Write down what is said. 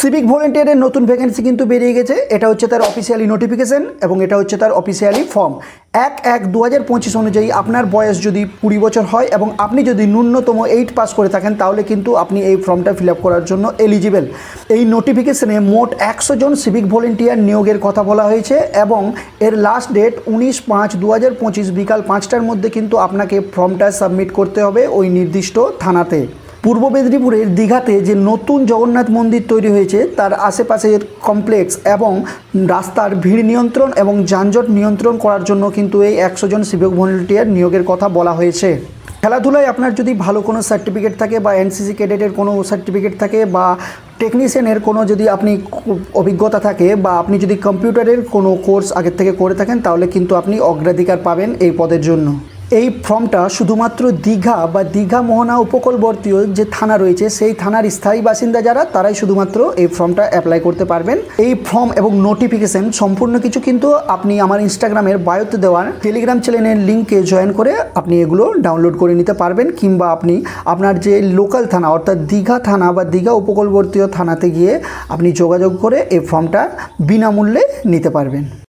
Civic ভলেন্টিয়ারের নতুন vacancy কিন্তু বেরিয়ে গেছে। এটা হচ্ছে তার অফিসিয়ালি নোটিফিকেশন এবং এটা হচ্ছে তার অফিসিয়ালি ফর্ম এক এক দু হাজার পঁচিশ অনুযায়ী আপনার বয়স যদি কুড়ি বছর হয় এবং আপনি যদি ন্যূনতম এইট পাস করে থাকেন, তাহলে কিন্তু আপনি এই ফর্মটা ফিল আপ করার জন্য এলিজিবেল এই নোটিফিকেশনে মোট একশো জন সিভিক ভলেন্টিয়ার নিয়োগের কথা বলা হয়েছে এবং এর লাস্ট ডেট উনিশ পাঁচ দু হাজার পঁচিশ বিকাল পাঁচটার মধ্যে কিন্তু আপনাকে ফর্মটা সাবমিট করতে হবে ওই নির্দিষ্ট থানাতে। পূর্ব মেদিনীপুরের দীঘাতে যে নতুন জগন্নাথ মন্দির তৈরি হয়েছে, তার আশেপাশের কমপ্লেক্স এবং রাস্তার ভিড় নিয়ন্ত্রণ এবং যানজট নিয়ন্ত্রণ করার জন্য কিন্তু এই একশো জন সিভিক ভলেন্টিয়ার নিয়োগের কথা বলা হয়েছে। খেলাধুলায় আপনার যদি ভালো কোনো সার্টিফিকেট থাকে বা এনসিসি ক্যাডেটের কোনো সার্টিফিকেট থাকে বা টেকনিশিয়ানের কোনো যদি আপনি অভিজ্ঞতা থাকে বা আপনি যদি কম্পিউটারের কোনো কোর্স আগের থেকে করে থাকেন, তাহলে কিন্তু আপনি অগ্রাধিকার পাবেন এই পদের জন্য। এই ফর্মটা শুধুমাত্র দীঘা বা দীঘা মোহনা উপকূলবর্তীয় যে থানা রয়েছে, সেই থানার স্থায়ী বাসিন্দা যারা, তারাই শুধুমাত্র এই ফর্মটা অ্যাপ্লাই করতে পারবেন। এই ফর্ম এবং নোটিফিকেশন সম্পূর্ণ কিছু কিন্তু আপনি আমার ইনস্টাগ্রামের বায়োতে দেওয়ার টেলিগ্রাম চ্যানেলের লিঙ্কে জয়েন করে আপনি এগুলো ডাউনলোড করে নিতে পারবেন, কিংবা আপনি আপনার যে লোকাল থানা, অর্থাৎ দীঘা থানা বা দীঘা উপকূলবর্তীয় থানাতে গিয়ে আপনি যোগাযোগ করে এই ফর্মটা বিনামূল্যে নিতে পারবেন।